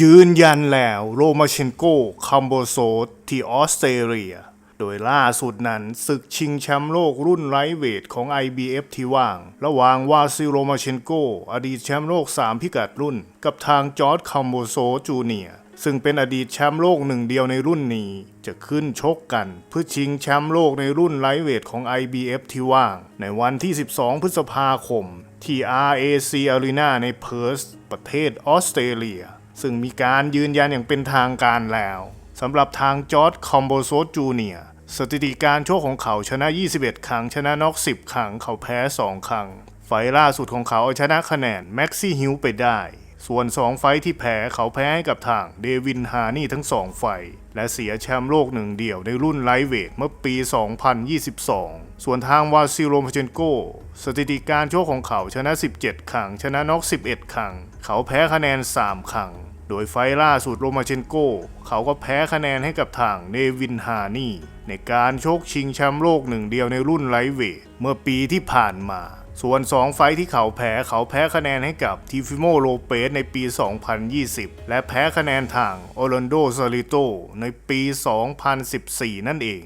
ยืนยันแล้วโรมาเชนโกคัมโบโซที่ออสเตรเลีย โดยล่าสุดนั้นศึกชิงแชมป์โลกรุ่นไลเวทของ IBF ที่ว่าง ระหว่างวาซิโรมาเชนโกอดีตแชมป์โลก 3 พิกัดรุ่น กับทางจอร์ดคัมโบโซจูเนียซึ่งเป็นอดีตแชมป์โลกหนึ่งเดียวในรุ่นนี้ จะขึ้นชกกันเพื่อชิงแชมป์โลกในรุ่นไลท์เวทของ IBF ที่ว่าง ในวันที่ 12 พฤษภาคม ที่ RAC Arena ในเพิร์ธประเทศออสเตรเลีย ซึ่งมีการยืนยันอย่างเป็นทางการแล้วสำหรับทางจอร์ดคอมโบโซจูเนียสถิติการโชคของเขาชนะ 21 ครั้ง ชนะน็อก 10 ครั้ง เขาแพ้ 2 ครั้ง ไฟล่าสุดของเขาเอาชนะคะแนนแม็กซี่ฮิวไปได้ ส่วน 2 ไฟที่แพ้เขาแพ้ให้กับทางเดวินฮานี่ทั้ง 2 ไฟ และเสียแชมป์โลกหนึ่งเดียวในรุ่นไลท์เวทเมื่อปี 2022 ส่วนทางวาซิลโรมพเจนโก สถิติการโชคของเขาชนะ 17 ครั้ง ชนะน็อก 11 ครั้ง เขาแพ้คะแนน 3 ครั้ง โดยไฟล่าสุดโรมาเชนโก เขาก็แพ้คะแนนให้กับทางเนวินฮานี่ในการชกชิงแชมป์โลกหนึ่งเดียวในรุ่นไลท์เวทเมื่อปีที่ผ่านมา ส่วน 2 ไฟที่เขาแพ้เขาแพ้คะแนนให้กับทิฟิโมโลเปสในปี 2020 และแพ้คะแนนทางโอรันโดซาริโตในปี 2014 นั่นเอง